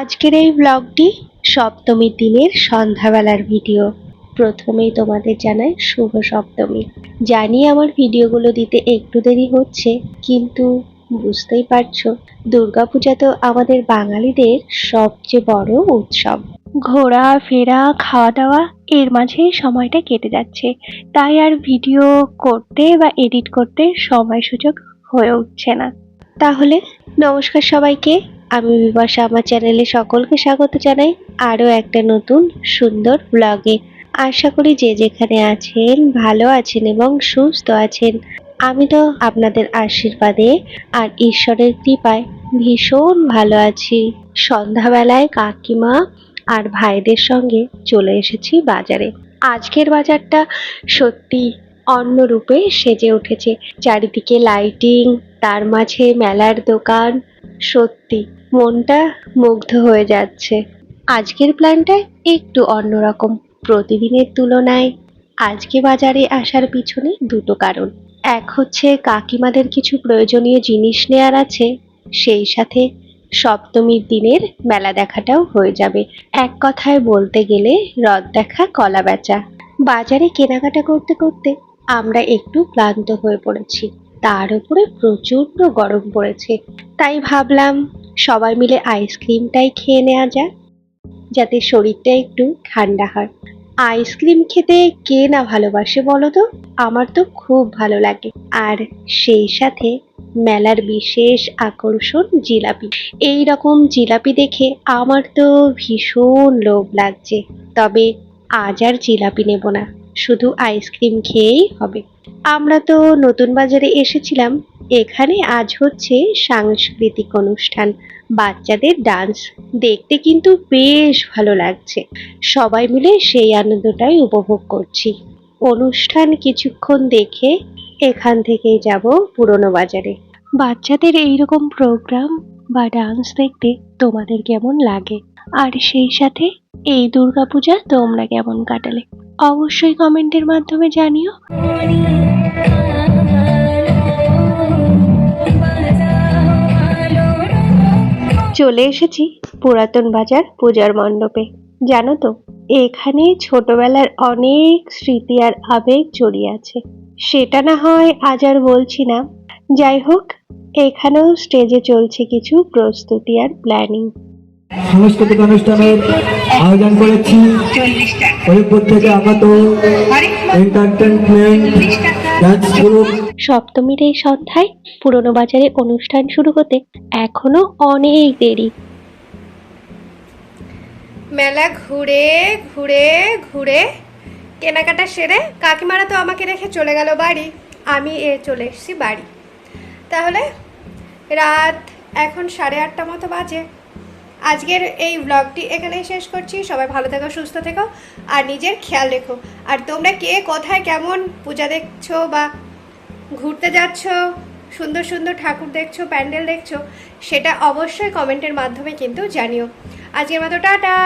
আজকের এই ব্লগটি সপ্তমীর দিনের সন্ধ্যাবেলার ভিডিও প্রথমেই তোমাদের জানাই শুভ সপ্তমী। জানি আমার ভিডিওগুলো দিতে একটু দেরি হচ্ছে, কিন্তু বুঝতেই পারছ, দুর্গাপূজা তো আমাদের বাঙালিদের সবচেয়ে বড় উৎসব। ঘোরা, ফেরা খাওয়া দাওয়া এর মাঝে সময়টা কেটে যাচ্ছে। তাই আর ভিডিও করতে বা এডিট করতে সময় সুযোগ হয়ে উঠছে না। তাহলে নমস্কার সবাইকে আমি বিপাশা, আমার চ্যানেলে সকলকে স্বাগত জানাই আরও একটা নতুন সুন্দর ব্লগে আশা করি যে যেখানে আছেন ভালো আছেন এবং সুস্থ আছেন। আমি তো আপনাদের আশীর্বাদে আর ঈশ্বরের কৃপায় ভীষণ ভালো আছি। সন্ধ্যাবেলায় কাকিমা আর ভাইদের সঙ্গে চলে এসেছি বাজারে। আজকের বাজারটা সত্যি অন্য রূপে সেজে উঠেছে। চারিদিকে লাইটিং তার মাঝে মেলার দোকান সত্যি, মনটা মুগ্ধ হয়ে যাচ্ছে। আজকের প্ল্যানটা একটু অন্যরকম। প্রতিদিনের তুলনায় আজকে বাজারে আসার পিছনে দুটো কারণ। এক হচ্ছে কাকিমাদের কিছু প্রয়োজনীয় জিনিস নেয়ার আছে, সেই সাথে সপ্তমীর দিনের মেলা দেখাটাও হয়ে যাবে। এক কথায় বলতে গেলে রথ দেখা কলা বেচা। বাজারে কেনাকাটা করতে করতে আমরা একটু ক্লান্ত হয়ে পড়েছি। তার উপরে প্রচণ্ড গরম পড়েছে। তাই ভাবলাম সবাই মিলে আইসক্রিমটাই খেয়ে নেওয়া যাক, যাতে শরীরটা একটু ঠান্ডা হয়। আইসক্রিম খেতে কে না ভালোবাসে বলো তো? আমার তো খুব ভালো লাগে। আর সেই সাথে মেলার বিশেষ আকর্ষণ জিলাপি। এই রকম জিলাপি দেখে আমার তো ভীষণ লোভ লাগছে। তবে আজ আর জিলাপি নেব না, শুধু আইসক্রিম খেয়েই হবে। আমরা তো নতুন বাজারে এসেছিলাম এখানে আজ হচ্ছে সাংস্কৃতিক অনুষ্ঠান। বাচ্চাদের ডান্স দেখতে কিন্তু বেশ ভালো লাগছে। সবাই মিলে সেই আনন্দটাই উপভোগ করছি। অনুষ্ঠান কিছুক্ষণ দেখে এখান থেকেই যাব পুরনো বাজারে। বাচ্চাদের এইরকম প্রোগ্রাম বা ডান্স দেখতে তোমাদের কেমন লাগে? আর সেই সাথে এই দুর্গাপূজা তোমরা কেমন কাটালে? অবশ্যই কমেন্টের মাধ্যমে জানিও। চলে এসেছি পুরাতন বাজার পূজার মণ্ডপে। জানো তো এখানে ছোটবেলার অনেক স্মৃতি আর আবেগ জড়িয়ে আছে। সেটা না হয় আজ আর বলছি না। যাই হোক এখানেও স্টেজে চলছে কিছু প্রস্তুতি আর প্ল্যানিং সাংস্কৃতিক অনুষ্ঠানের আয়োজন করেছি। হরিপুর থেকে আগত এন্টারটেনমেন্ট সপ্তমীর এই সন্ধ্যায় পুরনো বাজারে অনুষ্ঠান শুরু হতে এখনও অনেক দেরি। মেলা ঘুরে ঘুরে ঘুরে। কেনাকাটা সেরে কাকিমারা তো আমাকে রেখে চলে গেল বাড়ি। আমি এ চলে এসেছি বাড়ি। তাহলে রাত এখন সাড়ে আটটা মতো বাজে। আজকের এই ব্লগটি এখানেই শেষ করছি। সবাই ভালো থেকো, সুস্থ থেকো, আর নিজের খেয়াল রেখো। আর তোমরা কে, কোথায়, কেমন পূজা দেখছ বা ঘুরতে যাচ্ছ, সুন্দর সুন্দর ঠাকুর দেখছ, প্যান্ডেল দেখছ, সেটা অবশ্যই কমেন্টের মাধ্যমে কিন্তু জানিও। আজকের মতো টাটা!